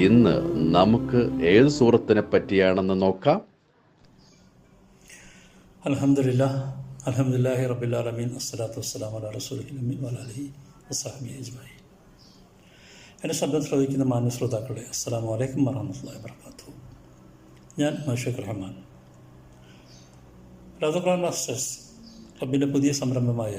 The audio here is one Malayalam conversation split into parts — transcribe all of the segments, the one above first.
ഇന്ന് നമുക്ക് ഏത് സൂറത്തിനെ പറ്റിയാണെന്ന് നോക്കാം? അലഹമില്ല അലഹമുല്ലാഹി റബിലാലമീൻ അസ്സലാത്തു വസ്സലാം അല റസൂലി വലാലി വസാഹബി അജ്മായി എന്റെ ശബ്ദം ശ്രദ്ധിക്കുന്ന മാന്യ ശ്രോതാക്കളെ അസ്സാം വലൈക്കും വറഹമുല്ലാ വർക്കാത്തു ഞാൻ മഷൂഖ് റഹ്മാൻ രാധഖുറാൻ മാസ്റ്റേഴ്സ് ക്ലബിന്റെ പുതിയ സംരംഭമായ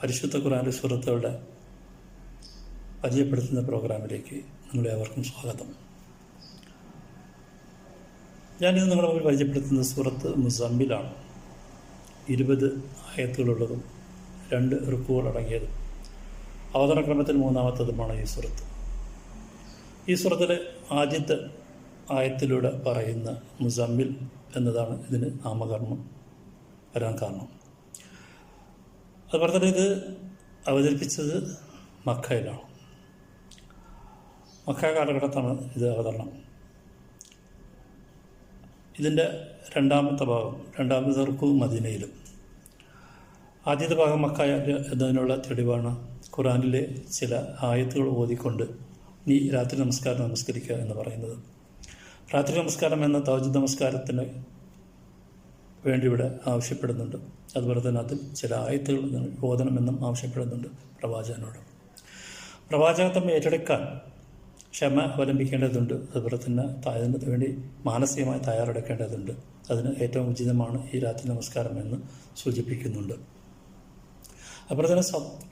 പരിശുദ്ധ ഖുറാന്റെ സുഹൃത്തുക്കളുടെ പരിചയപ്പെടുത്തുന്ന പ്രോഗ്രാമിലേക്ക് നിങ്ങളെ അവർക്കും സ്വാഗതം. ഞാനിത് നിങ്ങളുടെ മുമ്പിൽ പരിചയപ്പെടുത്തുന്ന സൂറത്ത് മുസമ്മിലാണ്. ഇരുപത് ആയത്തുകളുള്ളതും രണ്ട് റുക്കുകൾ അടങ്ങിയതും അവതരണക്രമത്തിൽ മൂന്നാമത്തതുമാണ് ഈ സൂറത്ത്. ഈ സൂറത്തിലെ ആദ്യത്തെ ആയത്തിലൂടെ പറയുന്ന മുസമ്മിൽ എന്നതാണ് ഇതിന് നാമകരണം. വരാൻ കാരണം. അതുപോലെ തന്നെ ഇത് അവതരിപ്പിച്ചത് മക്കയിലാണ്. മക്ക കാലഘട്ടത്താണ് ഇത് അവതരണം. ഇതിന്റെ രണ്ടാമത്തെ ഭാഗം രണ്ടാമത്തെ തർക്കവും മദീനയിലും. ആദ്യത്തെ ഭാഗം മക്ക എന്നതിനുള്ള തെളിവാണ് ഖുറാനിലെ ചില ആയത്തുകൾ ഓതിക്കൊണ്ട് നീ രാത്രി നമസ്കാരം നമസ്കരിക്കുക എന്ന് പറയുന്നത്. രാത്രി നമസ്കാരം എന്ന തവജ് നമസ്കാരത്തിന് വേണ്ടി ഇവിടെ ആവശ്യപ്പെടുന്നുണ്ട്. അതുപോലെ തന്നെ അതിൽ ചില ആയത്തുകൾ ഓതണമെന്നും ആവശ്യപ്പെടുന്നുണ്ട് പ്രവാചകനോട്. പ്രവാചകത്വം ഏറ്റെടുക്കാൻ ക്ഷമ അവലംബിക്കേണ്ടതുണ്ട്. അതുപോലെ തന്നെ അതിന് വേണ്ടി മാനസികമായി തയ്യാറെടുക്കേണ്ടതുണ്ട്. അതിന് ഏറ്റവും ഉചിതമാണ് ഈ രാത്രി നമസ്കാരം എന്ന് സൂചിപ്പിക്കുന്നുണ്ട്. അതുപോലെ തന്നെ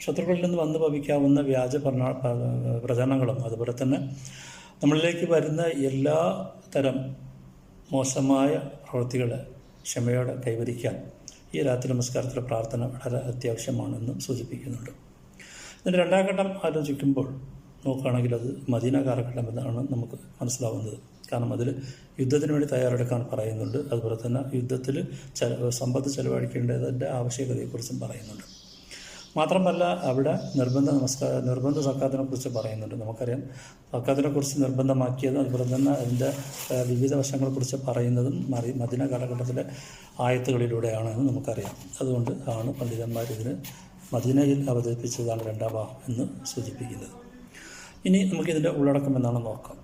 ശത്രുക്കളിൽ നിന്ന് വന്നു ഭവിക്കാവുന്ന വ്യാജ പ്രണ പ്രചരണങ്ങളും അതുപോലെ തന്നെ നമ്മളിലേക്ക് വരുന്ന എല്ലാ തരം മോശമായ പ്രവൃത്തികളെ ക്ഷമയോടെ കൈവരിക്കാൻ ഈ രാത്രി നമസ്കാരത്തിലെ പ്രാർത്ഥന വളരെ അത്യാവശ്യമാണെന്നും സൂചിപ്പിക്കുന്നുണ്ട്. ഇതിന്റെ രണ്ടാം ഘട്ടം ആലോചിക്കുമ്പോൾ നോക്കുകയാണെങ്കിൽ അത് മദീന കാലഘട്ടം എന്നാണ് നമുക്ക് മനസ്സിലാവുന്നത്. കാരണം അതിൽ യുദ്ധത്തിന് വേണ്ടി തയ്യാറെടുക്കാൻ പറയുന്നുണ്ട്. അതുപോലെ തന്നെ യുദ്ധത്തിൽ സമ്പത്ത് ചെലവഴിക്കേണ്ടതിന്റെ ആവശ്യകതയെക്കുറിച്ചും പറയുന്നുണ്ട്. മാത്രമല്ല അവിടെ നിർബന്ധ നമസ്കാര നിർബന്ധ സക്കാത്തിനെ കുറിച്ച് പറയുന്നുണ്ട്. നമുക്കറിയാം സക്കാത്തിനെ കുറിച്ച് നിർബന്ധമാക്കിയത് അതുപോലെ തന്നെ അതിന്റെ വിവിധ വശങ്ങളെക്കുറിച്ച് പറയുന്നതും മറി മദിന കാലഘട്ടത്തിലെ ആയത്തുകളിലൂടെയാണെന്ന് നമുക്കറിയാം. അതുകൊണ്ട് ആണ് പണ്ഡിതന്മാർ ഇതിന് മദീനയിൽ അവതരിപ്പിച്ചതാണ് രണ്ടാം ഭാഗം എന്ന് സൂചിപ്പിക്കുന്നത്. ഇനി നമുക്കിതിന്റെ ഉള്ളടക്കം എന്നാണ് നോക്കാം.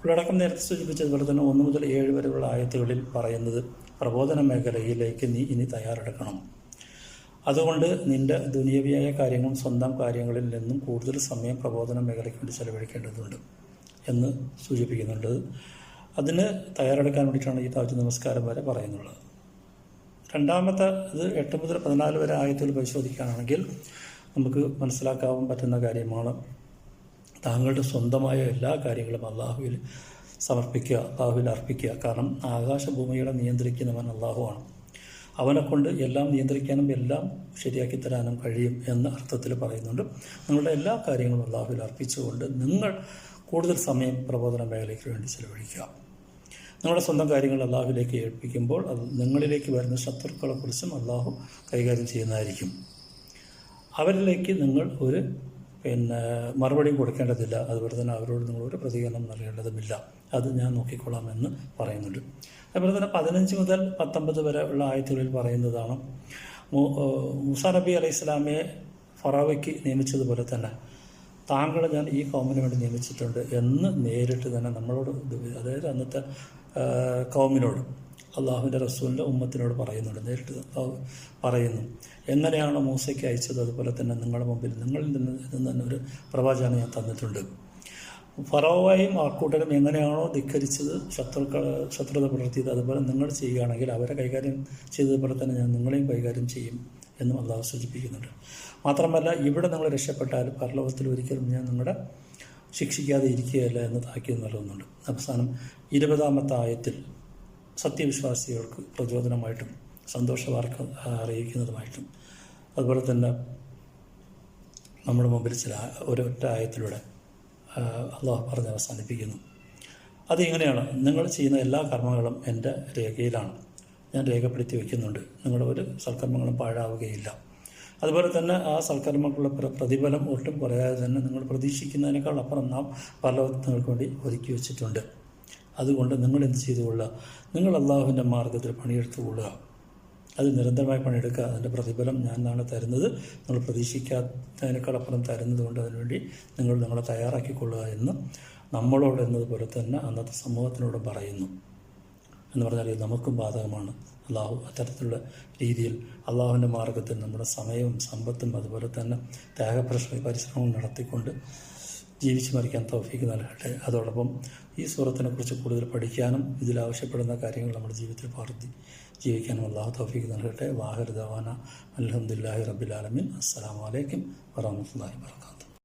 ഉള്ളടക്കം നേരത്തെ സൂചിപ്പിച്ചതുപോലെ തന്നെ ഒന്ന് മുതൽ ഏഴ് വരെയുള്ള ആയത്തുകളിൽ പറയുന്നത് പ്രബോധന മേഖലയിലേക്ക് നീ ഇനി തയ്യാറെടുക്കണം. അതുകൊണ്ട് നിന്റെ ദുനിയവിയായ കാര്യങ്ങളും സ്വന്തം കാര്യങ്ങളിൽ നിന്നും കൂടുതൽ സമയം പ്രബോധന മേഖലയ്ക്ക് വേണ്ടി ചെലവഴിക്കേണ്ടതുണ്ട് എന്ന് സൂചിപ്പിക്കുന്നുണ്ട്. അതിന് തയ്യാറെടുക്കാൻ വേണ്ടിയിട്ടാണ് ഈ താജ് നമസ്കാരം വരെ പറയുന്നുള്ളത്. രണ്ടാമത്തെ ഇത് എട്ട് മുതൽ പതിനാല് വരെ ആയത്തുകൾ പരിശോധിക്കുകയാണെങ്കിൽ നമുക്ക് മനസ്സിലാക്കാൻ പറ്റുന്ന കാര്യമാണ് താങ്കളുടെ സ്വന്തമായ എല്ലാ കാര്യങ്ങളും അള്ളാഹുവിൽ സമർപ്പിക്കുക അള്ളാഹുവിൽ അർപ്പിക്കുക. കാരണം ആകാശഭൂമികളെ നിയന്ത്രിക്കുന്നവൻ അള്ളാഹുവാണ്. അവനെ കൊണ്ട് എല്ലാം നിയന്ത്രിക്കാനും എല്ലാം ശരിയാക്കി തരാനും കഴിയും എന്ന അർത്ഥത്തിൽ പറയുന്നുണ്ട്. നിങ്ങളുടെ എല്ലാ കാര്യങ്ങളും അള്ളാഹുവിൽ അർപ്പിച്ചുകൊണ്ട് നിങ്ങൾ കൂടുതൽ സമയം പ്രബോധന മേഖലയ്ക്ക് വേണ്ടി ചെലവഴിക്കുക. നിങ്ങളുടെ സ്വന്തം കാര്യങ്ങൾ അള്ളാഹുവിലേക്ക് ഏൽപ്പിക്കുമ്പോൾ അത് നിങ്ങളിലേക്ക് വരുന്ന ശത്രുക്കളെക്കുറിച്ചും അള്ളാഹു കൈകാര്യം ചെയ്യുന്നതായിരിക്കും. അവരിലേക്ക് നിങ്ങൾ ഒരു പിന്നെ മറുപടിയും കൊടുക്കേണ്ടതില്ല. അതുപോലെ തന്നെ അവരോട് നിങ്ങൾ ഒരു പ്രതികരണം നൽകേണ്ടതുമില്ല. അത് ഞാൻ നോക്കിക്കൊള്ളാം എന്ന് പറയുന്നുണ്ട്. അതുപോലെ തന്നെ പതിനഞ്ച് മുതൽ പത്തൊമ്പത് വരെ ഉള്ള ആയത്തുകളിൽ പറയുന്നതാണ് മുസാ നബി അലൈഹി ഇസ്ലാമിയെ ഫറാവയ്ക്ക് നിയമിച്ചതുപോലെ തന്നെ താങ്കളെ ഞാൻ ഈ കോമിന് വേണ്ടി നിയമിച്ചിട്ടുണ്ട് എന്ന് നേരിട്ട് തന്നെ നമ്മളോട് അതായത് അന്നത്തെ കൗമിനോട് അള്ളാഹുവിന്റെ റസൂലിന്റെ ഉമ്മത്തിനോട് പറയുന്നുണ്ട്. നേരിട്ട് പറയുന്നു. എങ്ങനെയാണ് മൂസയ്ക്ക് അയച്ചത് അതുപോലെ തന്നെ നിങ്ങളുടെ മുമ്പിൽ നിങ്ങളിൽ നിന്ന് തന്നെ ഒരു പ്രവാചകം ഞാൻ തന്നിട്ടുണ്ട്. ഫറോവയും ആൾക്കൂട്ടരും എങ്ങനെയാണോ ധിക്കരിച്ചത് ശത്രുക്കൾ ശത്രുത പുലർത്തിയത് അതുപോലെ നിങ്ങൾ ചെയ്യുകയാണെങ്കിൽ അവരെ കൈകാര്യം ചെയ്തതുപോലെ തന്നെ ഞാൻ നിങ്ങളെയും കൈകാര്യം ചെയ്യും എന്നും അള്ളാഹു സൂചിപ്പിക്കുന്നുണ്ട്. മാത്രമല്ല ഇവിടെ നിങ്ങൾ രക്ഷപ്പെട്ടാൽ പരലോകത്തിൽ ഒരിക്കലും ഞാൻ നിങ്ങളുടെ ശിക്ഷിക്കാതെ ഇരിക്കുകയല്ല എന്ന് താക്കീത് നൽകുന്നുണ്ട്. അവസാനം ഇരുപതാമത്തെ ആയത്തിൽ സത്യവിശ്വാസികൾക്ക് പ്രചോദനമായിട്ടും സന്തോഷ വാർത്ത അറിയിക്കുന്നതുമായിട്ടും. അതുപോലെ തന്നെ നമ്മുടെ മുമ്പിൽ ചില ഒരൊറ്റ ആയത്തിലൂടെ അള്ളാഹു പറഞ്ഞ് അവസാനിപ്പിക്കുന്നു. അതിങ്ങനെയാണ്. നിങ്ങൾ ചെയ്യുന്ന എല്ലാ കർമ്മങ്ങളും എന്റെ രേഖയിലാണ്. ഞാൻ രേഖപ്പെടുത്തി വയ്ക്കുന്നുണ്ട് നിങ്ങളുടെ ഒരു സൽക്കർമ്മങ്ങളും പാഴാവുകയില്ല. അതുപോലെ തന്നെ ആ സൽക്കർമ്മങ്ങളുടെ പ്രതിഫലം ഒട്ടും കുറയാതെ തന്നെ നിങ്ങൾ പ്രതീക്ഷിക്കുന്നതിനേക്കാൾ അപ്പുറം നാം പല നിങ്ങൾക്ക് വേണ്ടി ഒരുക്കി വെച്ചിട്ടുണ്ട്. അതുകൊണ്ട് നിങ്ങൾ എന്ത് ചെയ്തുകൊള്ളുക നിങ്ങൾ അള്ളാഹുവിന്റെ മാർഗത്തിൽ പണിയെടുത്തു കൊള്ളുക. അത് നിരന്തരമായി പണിയെടുക്കുക. അതിന്റെ പ്രതിഫലം ഞാൻ നാളെ തരുന്നത് നിങ്ങൾ പ്രതീക്ഷിക്കാത്തതിനേക്കാൾ അപ്പുറം തരുന്നത് കൊണ്ട് അതിനുവേണ്ടി നിങ്ങൾ നിങ്ങളെ തയ്യാറാക്കിക്കൊള്ളുക എന്ന് നമ്മളോട് എന്നതുപോലെ തന്നെ അന്നത്തെ സമൂഹത്തിനോട് പറയുന്നു. എന്ന് പറഞ്ഞാൽ ഇത് നമുക്കും ബാധകമാണ്. അള്ളാഹു അത്തരത്തിലുള്ള രീതിയിൽ അള്ളാഹുവിന്റെ മാർഗത്തിൽ നമ്മുടെ സമയവും സമ്പത്തും അതുപോലെ തന്നെ ത്യാഗപ്രശ്ന പരിശ്രമവും നടത്തിക്കൊണ്ട് ജീവിച്ചു മരിക്കാൻ തൗഫീക്ക് നൽകട്ടെ. അതോടൊപ്പം ഈ സൂറത്തിനെ കുറിച്ച് കൂടുതൽ പഠിക്കാനും ഇതിൽ ആവശ്യപ്പെടുന്ന കാര്യങ്ങൾ നമ്മുടെ ജീവിതത്തിൽ പാർത്തി ജീവിക്കാനും അള്ളാഹു തൗഫീക്ക് നൽകട്ടെ. വാഹർ ദവാന അലഹമുല്ലാഹി റബിലാലമിൻ അസ്സാം വലൈക്കും വറഹമുല്ലാഹി വർക്കാത്തു